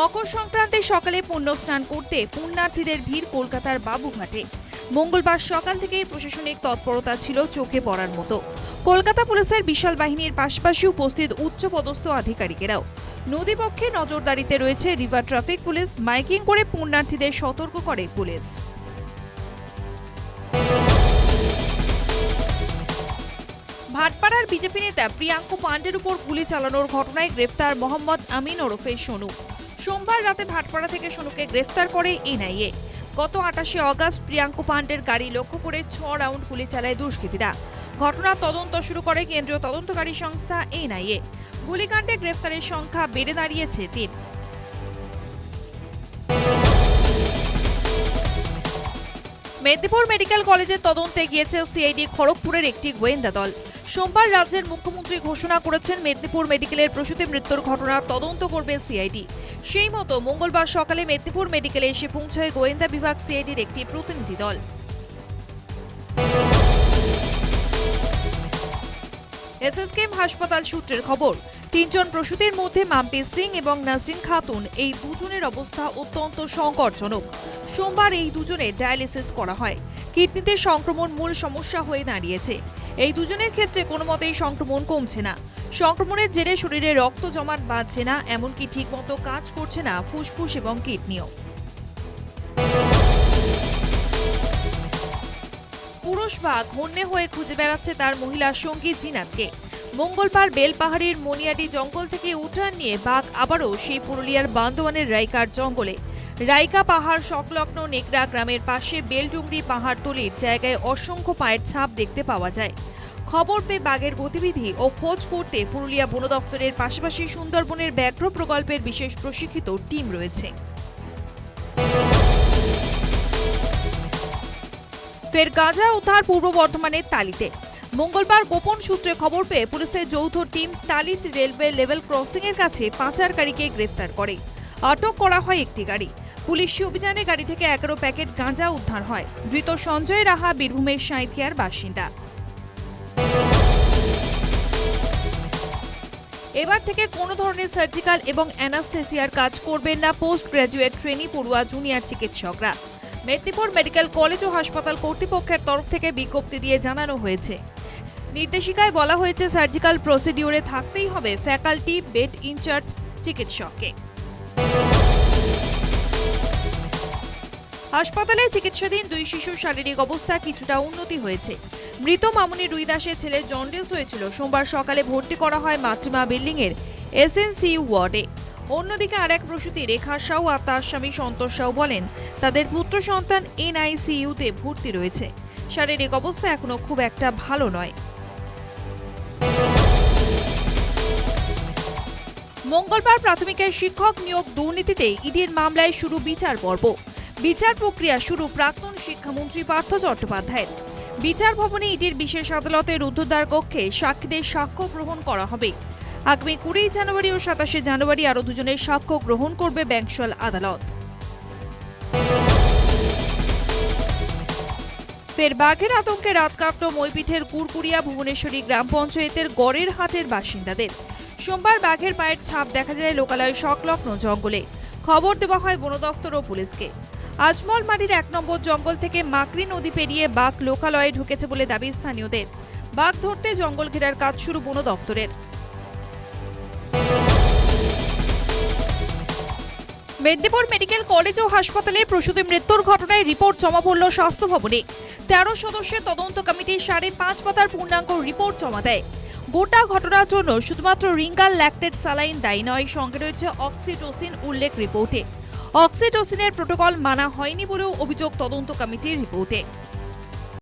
মকর সংক্রান্তির সকালে পুণ্য স্নান করতে পুণ্যার্থীদের ভিড় কলকাতার বাবুঘাটে। মঙ্গলবার সকাল থেকেই প্রশাসনিক তৎপরতা ছিল চোখে পড়ার মতো। কলকাতা পুলিশের বিশাল বাহিনীর পাশাপাশি উপস্থিত উচ্চপদস্থ আধিকারিকেরাও। নদীপক্ষে নজরদারিতে রয়েছে রিভার ট্রাফিক পুলিশ, মাইকিং করে পুণ্যার্থীদের সতর্ক করে পুলিশ। ভাটপাড়ার বিজেপি নেতা প্রিয়াঙ্কু পাণ্ডের উপর গুলি চালানোর ঘটনায় গ্রেফতার মোহাম্মদ আমিন ওরফে সোনু। সোমবার রাতে ভাটপাড়া থেকে সোনুকে গ্রেফতার করে এনআইএ। গত আটাশে অগস্ট প্রিয়াঙ্কু পাণ্ডের গাড়ি লক্ষ্য করে ছ রাউন্ড গুলি চালায় দুষ্কৃতীরা। ঘটনার তদন্ত শুরু করে কেন্দ্রীয় তদন্তকারী সংস্থা এনআইএ। গুলিকাণ্ডে গ্রেফতারের সংখ্যা বেড়ে দাঁড়িয়েছে তিন। মেদিনীপুর মেডিকেল কলেজের তদন্তে গিয়েছে সিআইডি খড়গপুরের একটি গোয়েন্দা দল। সোমবার রাজ্যের মুখ্যমন্ত্রী ঘোষণা করেছেন, মেদিনীপুর মেডিকেলের প্রসূতি মৃত্যুর ঘটনার তদন্ত করবে সিআইডি। সেই মতো মঙ্গলবার সকালে মেদিনীপুর মেডিকেলে এসে পৌঁছয় গোয়েন্দা বিভাগ সিআইডির একটি প্রতিনিধি দল। এসএসকেএম হাসপাতাল সূত্রের খবর, তিনজন প্রসূতির মধ্যে মাম্পি সিং এবং নাসরিন খাতুন এই দুজনের অবস্থা অত্যন্ত সংকটজনক। সোমবার এই দুজনের ডায়ালিসিস করা হয়। কিডনিতে সংক্রমণ মূল সমস্যা হয়ে দাঁড়িয়েছে। এই দুজনের ক্ষেত্রে কোনো মতেই সংক্রমণ কমছে না। সংক্রমণের জেরে শরীরে রক্ত জমাট বাঁধছে না, এমনকি ঠিকমতো কাজ করছে না ফুসফুস এবং কিডনিও। পুরুষ বাঘ হন্যে হয়ে খুঁজে বেড়াচ্ছে তার মহিলা সঙ্গী জিনাতকে। মঙ্গলবার বেলপাহাড়ির মনিয়াটি জঙ্গল থেকে উঠান নিয়ে বাঘ আবারও সেই পুরুলিয়ার বান্দোয়ানের রাইকার জঙ্গলে। রাইকা পাহাড় সংলগ্ন নেকড়া গ্রামের পাশে বেলডুংরি পাহাড়তলির জায়গায় অসংখ্য পায়ের ছাপ দেখতে পাওয়া যায়। খবর পেয়ে বাঘের গতিবিধি ও খোঁজ করতে পুরুলিয়া বন দপ্তরের পাশাপাশি সুন্দরবনের ব্যাঘ্র প্রকল্পের বিশেষ প্রশিক্ষিত টিম রয়েছে। ফের গাঁজা উদ্ধার পূর্ব বর্ধমানের তালিতে। মঙ্গলবার গোপন সূত্রে খবর পেয়ে পুলিশের যৌথ টিম তালিত রেলওয়ে লেভেল ক্রসিং এর কাছে পাচারকারীকে গ্রেফতার করে। আটক করা হয় একটি গাড়ি। পুলিশি অভিযানে গাড়ি থেকে এগারো প্যাকেট গাঁজা উদ্ধার হয়। ধৃত সঞ্জয় রাহা, বীরভূমের সাঁইথিয়ার বাসিন্দা। এবার থেকে কোনো ধরনের সার্জিক্যাল এবং অ্যানাস্থেসিয়ার কাজ করবেন না পোস্ট গ্র্যাজুয়েট ট্রেনি পড়ুয়া জুনিয়র চিকিৎসকরা। মেদিনীপুর মেডিকেল কলেজ ও হাসপাতাল কর্তৃপক্ষের তরফ থেকে বিজ্ঞপ্তি দিয়ে জানানো হয়েছে। নির্দেশিকায় বলা হয়েছে, সার্জিক্যাল প্রসিডিউরে থাকতেই হবে ফ্যাকাল্টি বেড ইনচার্জ চিকিৎসককে। হাসপাতালে চিকিৎসাধীন দুই শিশুর শারীরিক অবস্থা কিছুটা উন্নতি হয়েছে। মৃত মামুনি রুই দাসের ছেলে জন্ডিস হয়েছিল। সোমবার সকালে ভর্তি করা হয় মাতৃমা বিল্ডিং এর এসএনসিইউ ওয়ার্ডে। অন্যদিকে আর এক প্রসূতি রেখা সাউ আর তার স্বামী সন্তোষ সাউ বলেন, তাদের পুত্র সন্তান এনআইসিইউতে ভর্তি রয়েছে। শারীরিক অবস্থা এখনও খুব একটা ভালো নয়। মঙ্গলবার প্রাথমিকের শিক্ষক নিয়োগ দুর্নীতিতে ইডির মামলায় শুরু বিচার পর্ব। বিচার প্রক্রিয়া শুরু প্রাক্তন শিক্ষামন্ত্রী পার্থ চট্টোপাধ্যায়ের। বিচার ভবনে ইডির বিশেষ আদালতের রুদ্ধদ্বার কক্ষে সাক্ষীদের সাক্ষ্য গ্রহণ করা হবে। আগামী কুড়ি জানুয়ারি ও সাতাশে জানুয়ারি আরও দুজনের সাক্ষ্য গ্রহণ করবে ব্যাংশাল আদালত। ফের বাঘের আতঙ্কে রাত কাটল মইপিঠের কুরকুরিয়া ভুবনেশ্বরী গ্রাম পঞ্চায়েতের গড়ের হাটের বাসিন্দাদের। সোমবার বাঘের পায়ের ছাপ দেখা যায় লোকালয় সংলগ্ন জঙ্গলে। খবর দেওয়া হয় বন দফতর ও পুলিশকে। আজমল মাটির এক নম্বর জঙ্গল থেকে মাকড়ি নদী পেরিয়ে বাঘ লোকালয়ে ঢুকেছে বলে দাবি স্থানীয়দের। বাঘ ধরতে জঙ্গল ঘেরার কাজ শুরু বন দফতরের মেদিনীপুর মেডিকেল কলেজ ও হাসপাতালে প্রসূতি মৃত্যুর ঘটনায় রিপোর্ট জমা পড়ল স্বাস্থ্য ভবনে। তেরো সদস্যের তদন্ত কমিটি সাড়ে পাঁচ পাতার পূর্ণাঙ্গ রিপোর্ট জমা দেয়। গোটা ঘটনার জন্য শুধুমাত্র রিঙ্গাল ল্যাকটেড সালাইন দায়ী নয়, সঙ্গে রয়েছে অক্সিটোসিন উল্লেখ রিপোর্টে। অক্সিটোসিনের প্রোটোকল মানা হয়নি বলেও অভিযোগ তদন্ত কমিটির রিপোর্টে।